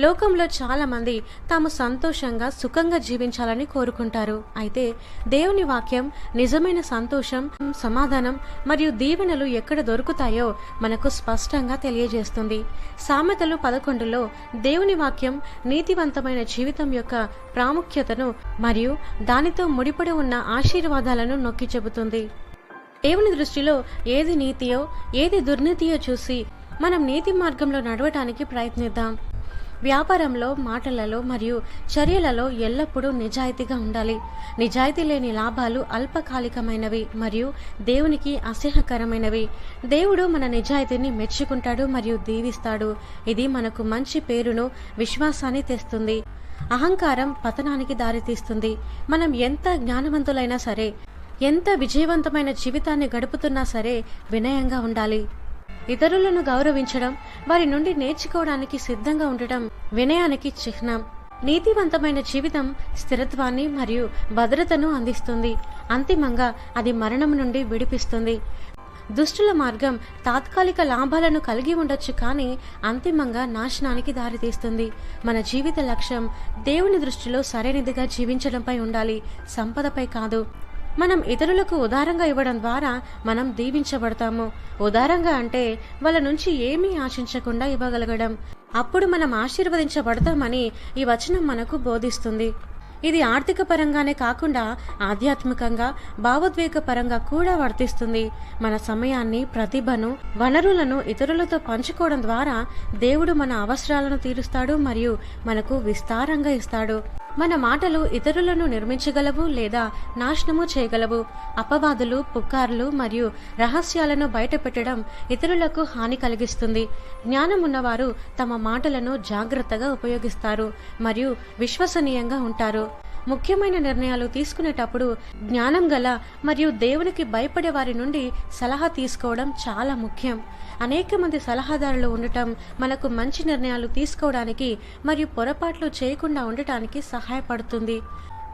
లోకంలో చాలామంది తాము సంతోషంగా సుఖంగా జీవించాలని కోరుకుంటారు. అయితే దేవుని వాక్యం నిజమైన సంతోషం సమాధానం మరియు దీవెనలు ఎక్కడ దొరుకుతాయో మనకు స్పష్టంగా తెలియజేస్తుంది. సామెతలు పదకొండులో దేవుని వాక్యం నీతివంతమైన జీవితం యొక్క ప్రాముఖ్యతను మరియు దానితో ముడిపడి ఉన్న ఆశీర్వాదాలను నొక్కి చెబుతుంది. దేవుని దృష్టిలో ఏది నీతియో ఏది దుర్నీతియో చూసి మనం నీతి మార్గంలో నడవటానికి ప్రయత్నిద్దాం. వ్యాపారంలో మాటలలో మరియు చర్యలలో ఎల్లప్పుడూ నిజాయితీగా ఉండాలి. నిజాయితీ లేని లాభాలు అల్పకాలికమైనవి మరియు దేవునికి అసహ్యకరమైనవి. దేవుడు మన నిజాయితీని మెచ్చుకుంటాడు మరియు దీవిస్తాడు. ఇది మనకు మంచి పేరును విశ్వాసాన్ని తెస్తుంది. అహంకారం పతనానికి దారితీస్తుంది. మనం ఎంత జ్ఞానవంతులైనా సరే ఎంత విజయవంతమైన జీవితాన్ని గడుపుతున్నా సరే వినయంగా ఉండాలి. ఇతరులను గౌరవించడం వారి నుండి నేర్చుకోవడానికి సిద్ధంగా ఉండటం వినయానికి చిహ్నం. నీతివంతమైన జీవితం స్థిరత్వాన్ని మరియు భద్రతను అందిస్తుంది. అంతిమంగా అది మరణం నుండి విడిపిస్తుంది. దుష్టుల మార్గం తాత్కాలిక లాభాలను కలిగి ఉండొచ్చు కానీ అంతిమంగా నాశనానికి దారితీస్తుంది. మన జీవిత లక్ష్యం దేవుని దృష్టిలో సరైనదిగా జీవించడంపై ఉండాలి సంపదపై కాదు. మనం ఇతరులకు ఉదారంగా ఇవ్వడం ద్వారా మనం దీవించబడతాము. ఉదారంగా అంటే వాళ్ళ నుంచి ఏమీ ఆశించకుండా ఇవ్వగలగడం. అప్పుడు మనం ఆశీర్వదించబడతామని ఈ వచనం మనకు బోధిస్తుంది. ఇది ఆర్థిక పరంగానే కాకుండా ఆధ్యాత్మికంగా భావోద్వేగ పరంగా కూడా వర్తిస్తుంది. మన సమయాన్ని ప్రతిభను వనరులను ఇతరులతో పంచుకోవడం ద్వారా దేవుడు మన అవసరాలను తీరుస్తాడు మరియు మనకు విస్తారంగా ఇస్తాడు. మన మాటలు ఇతరులను నిర్మించగలవు లేదా నాశనము చేయగలవు. అపవాదులు పుకార్లు మరియు రహస్యాలను బయటపెట్టడం ఇతరులకు హాని కలిగిస్తుంది. జ్ఞానం ఉన్నవారు తమ మాటలను జాగ్రత్తగా ఉపయోగిస్తారు మరియు విశ్వసనీయంగా ఉంటారు. ముఖ్యమైన నిర్ణయాలు తీసుకునేటప్పుడు జ్ఞానం గల మరియు దేవునికి భయపడే వారి నుండి సలహా తీసుకోవడం చాలా ముఖ్యం. అనేక మంది సలహాదారులు ఉండటం మనకు మంచి నిర్ణయాలు తీసుకోవడానికి మరియు పొరపాట్లు చేయకుండా ఉండటానికి సహాయపడుతుంది.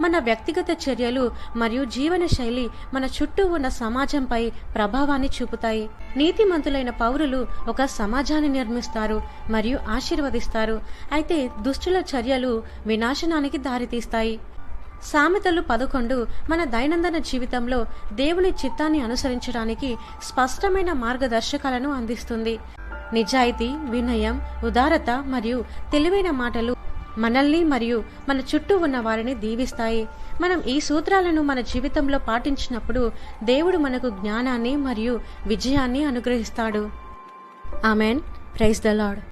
మన వ్యక్తిగత చర్యలు మరియు జీవన శైలి మన చుట్టూ ఉన్న సమాజంపై ప్రభావాన్ని చూపుతాయి. నీతిమంతులైన పౌరులు ఒక సమాజాన్ని నిర్మిస్తారు మరియు ఆశీర్వదిస్తారు. అయితే దుష్టుల చర్యలు వినాశనానికి దారితీస్తాయి. సామెతలు పదకొండు మన దైనందిన జీవితంలో దేవుని చిత్తాన్ని అనుసరించడానికి స్పష్టమైన మార్గదర్శకాలను అందిస్తుంది. నిజాయితీ వినయం ఉదారత మరియు తెలివైన మాటలు మనల్ని మరియు మన చుట్టూ ఉన్న వారిని దీవిస్తాయి. మనం ఈ సూత్రాలను మన జీవితంలో పాటించినప్పుడు దేవుడు మనకు జ్ఞానాన్ని మరియు విజయాన్ని అనుగ్రహిస్తాడు. ఆమెన్. Praise the lord